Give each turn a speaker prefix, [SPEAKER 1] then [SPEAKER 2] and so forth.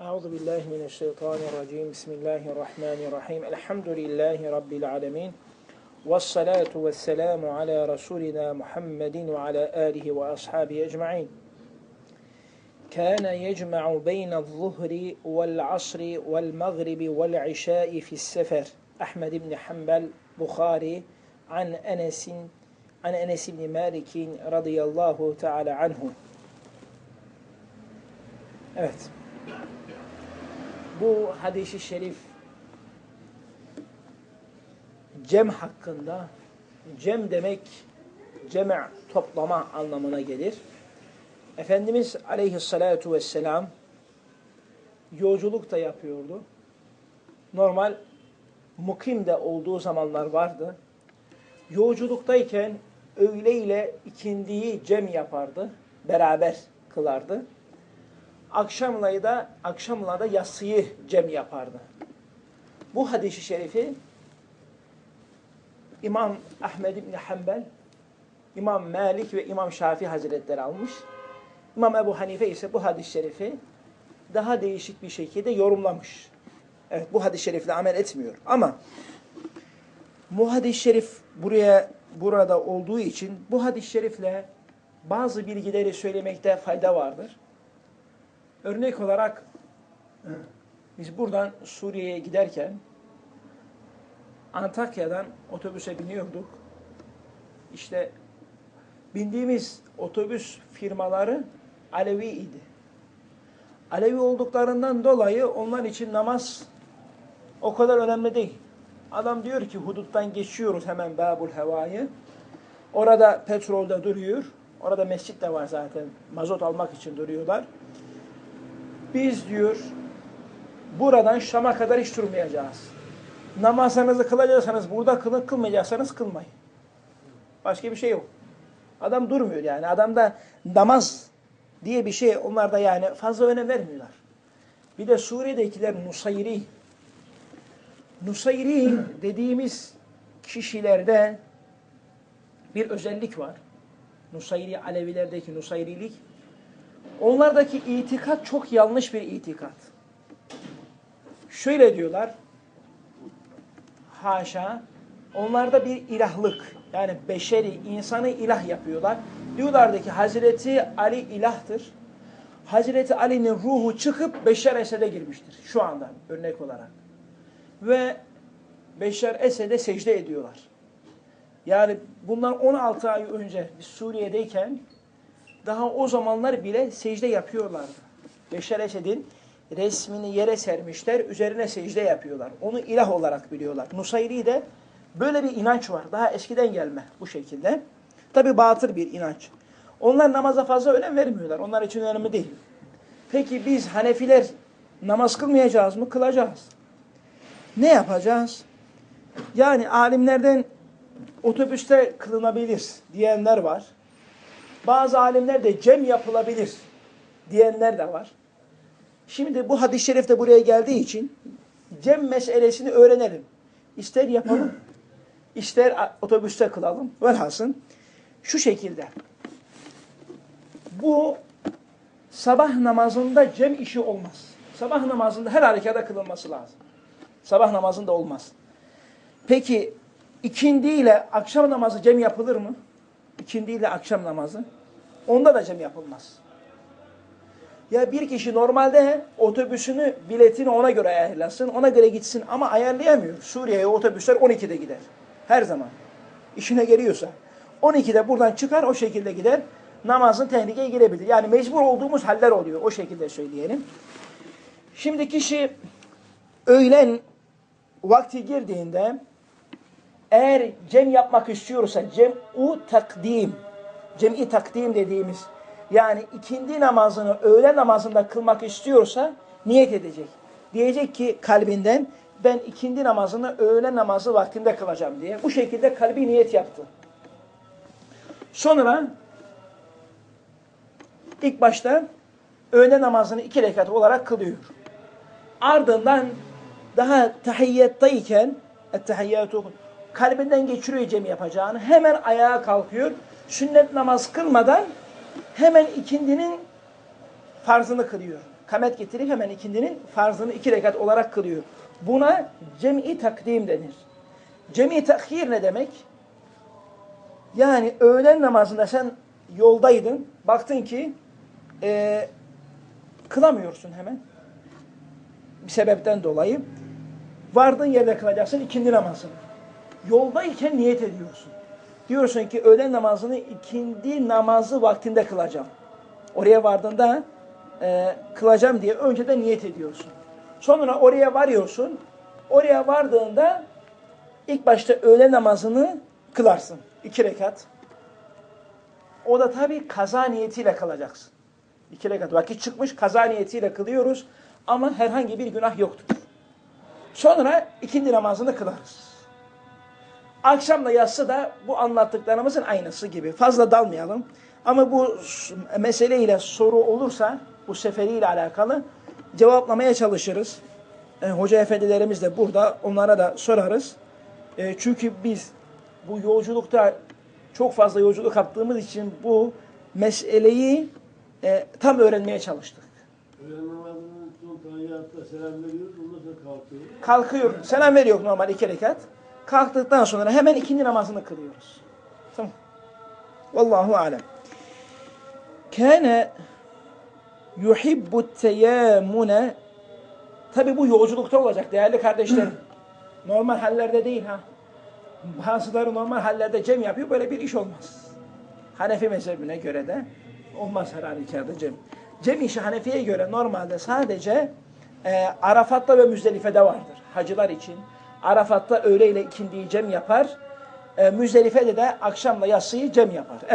[SPEAKER 1] أعوذ بالله من الشيطان الرجيم. بسم الله الرحمن الرحيم. الحمد لله رب العالمين والصلاة والسلام على رسولنا محمد وعلى آله وأصحابه أجمعين. كان يجمع بين الظهر والعصر والمغرب والعشاء في السفر. أحمد بن حنبل بخاري عن أنس عن أنس بن مالك رضي الله تعالى عنه. Evet. Bu hadisi şerif cem hakkında cem demek cem' toplama anlamına gelir. Efendimiz aleyhissalatu vesselam yolculuk da yapıyordu. Normal mukim de olduğu zamanlar vardı. Yolculuktayken öğle ile ikindiyi cem yapardı. Beraber kılardı. Akşamla da akşamla da yatsıyı cem yapardı. Bu hadisi şerifi İmam Ahmed İbni Hanbel, İmam Malik ve İmam Şafii Hazretleri almış. İmam Ebu Hanife ise bu hadis-i şerifi daha değişik bir şekilde yorumlamış. Evet bu hadis-i şerifle amel etmiyor. Ama bu hadis-i şerif buraya burada olduğu için bu hadis-i şerifle bazı bilgileri söylemekte fayda vardır. Örnek olarak biz buradan Suriye'ye giderken Antakya'dan otobüse biniyorduk. İşte bindiğimiz otobüs firmaları Alevi idi. Alevi olduklarından dolayı onlar için namaz o kadar önemli değil. Adam diyor ki huduttan geçiyoruz hemen Babul Heva'yı. Orada petrolde duruyor. Orada mescit de var zaten. Mazot almak için duruyorlar. Biz diyor buradan Şam'a kadar hiç durmayacağız. Namazınızı kılacaksanız burada kılın, kılmayacaksanız kılmayın. Başka bir şey yok. Adam durmuyor yani. Adamda namaz diye bir şey onlar da yani fazla önem vermiyorlar. Bir de Suriye'dekiler Nusayri. Nusayri dediğimiz kişilerde bir özellik var. Nusayri Alevilerdeki Nusayrilik. Onlardaki itikat çok yanlış bir itikat. Şöyle diyorlar. Haşa. Onlarda bir ilahlık. Yani beşeri, insanı ilah yapıyorlar. Diyorlardı ki Hazreti Ali ilahtır. Hazreti Ali'nin ruhu çıkıp Beşer Esed'e girmiştir. Şu anda örnek olarak. Ve Beşer Esed'e secde ediyorlar. Yani bundan 16 ay önce Suriye'deyken daha o zamanlar bile secde yapıyorlardı. Beşer Esed'in resmini yere sermişler, üzerine secde yapıyorlar. Onu ilah olarak biliyorlar. Nusayri de böyle bir inanç var. Daha eskiden gelme bu şekilde. Tabi batıl bir inanç. Onlar namaza fazla önem vermiyorlar. Onlar için önemli değil. Peki biz Hanefiler namaz kılmayacağız mı? Kılacağız. Ne yapacağız? Yani alimlerden otobüste kılınabilir diyenler var. Bazı alimler de cem yapılabilir diyenler de var. Şimdi bu hadis-i şerif de buraya geldiği için cem meselesini öğrenelim. İster yapalım, ister otobüste kılalım. Velhasıl şu şekilde. Bu sabah namazında cem işi olmaz. Sabah namazında her harekada kılınması lazım. Sabah namazında olmaz. Peki ikindi ile akşam namazı cem yapılır mı? İkindi ile akşam namazı. Onda da cem yapılmaz. Ya bir kişi normalde otobüsünü, biletini ona göre ayarlasın, ona göre gitsin ama ayarlayamıyor. Suriye'ye otobüsler 12'de gider. Her zaman. İşine geliyorsa. 12'de buradan çıkar, o şekilde gider. Namazın tehlikeye girebilir. Yani mecbur olduğumuz haller oluyor. O şekilde söyleyelim. Şimdi kişi öğlen vakti girdiğinde eğer cem yapmak istiyorsa cem'u takdim cem'i takdim dediğimiz yani ikindi namazını öğle namazında kılmak istiyorsa niyet edecek. Diyecek ki kalbinden ben ikindi namazını öğle namazı vaktinde kılacağım diye. Bu şekilde kalbi niyet yaptı. Sonra ilk başta öğle namazını iki rekat olarak kılıyor. Ardından daha tahiyyattayken ettehiyyatü kalbinden geçiriyor cem yapacağını. Hemen ayağa kalkıyor. Sünnet namaz kılmadan hemen ikindinin farzını kılıyor. kamet getirip hemen ikindinin farzını iki rekat olarak kılıyor. Buna cem'i takdim denir. Cem'i takhir ne demek? Yani öğlen namazında sen yoldaydın, baktın ki e, kılamıyorsun hemen. Bir sebepten dolayı. Vardığın yerde kılacaksın ikindi namazını. Yoldayken niyet ediyorsun. Diyorsun ki öğlen namazını ikindi namazı vaktinde kılacağım. Oraya vardığında e, kılacağım diye önceden niyet ediyorsun. Sonra oraya varıyorsun. Oraya vardığında ilk başta öğle namazını kılarsın. iki rekat. O da tabii kaza niyetiyle kılacaksın. İki rekat vakit çıkmış kaza niyetiyle kılıyoruz ama herhangi bir günah yoktur. Sonra ikindi namazını kılarız. Akşamla yatsı da bu anlattıklarımızın aynısı gibi. Fazla dalmayalım. Ama bu meseleyle soru olursa bu seferiyle alakalı cevaplamaya çalışırız. E, hoca efendilerimiz de burada onlara da sorarız. E, çünkü biz bu yolculukta çok fazla yolculuk yaptığımız için bu meseleyi e, tam öğrenmeye çalıştık.
[SPEAKER 2] Öğlen namazının son tahiyyatta selam veriyoruz, ondan sonra kalkıyoruz.
[SPEAKER 1] Kalkıyor, selam veriyor normal iki rekat. Kalktıktan sonra hemen ikindi namazını kılıyoruz. Tamam. Vallahu alem. Kâne yuhibbu teyâmune Tabi bu yolculukta olacak değerli kardeşlerim. normal hallerde değil ha. Bazıları normal hallerde cem yapıyor. Böyle bir iş olmaz. Hanefi mezhebine göre de olmaz her halükarda cem. Cem işi Hanefi'ye göre normalde sadece e, Arafat'ta ve Müzdelife'de vardır. Hacılar için. Arafat'ta öğle ile ikindiyi cem yapar. E, Müzdelife'de de akşamla yatsıyı cem yapar.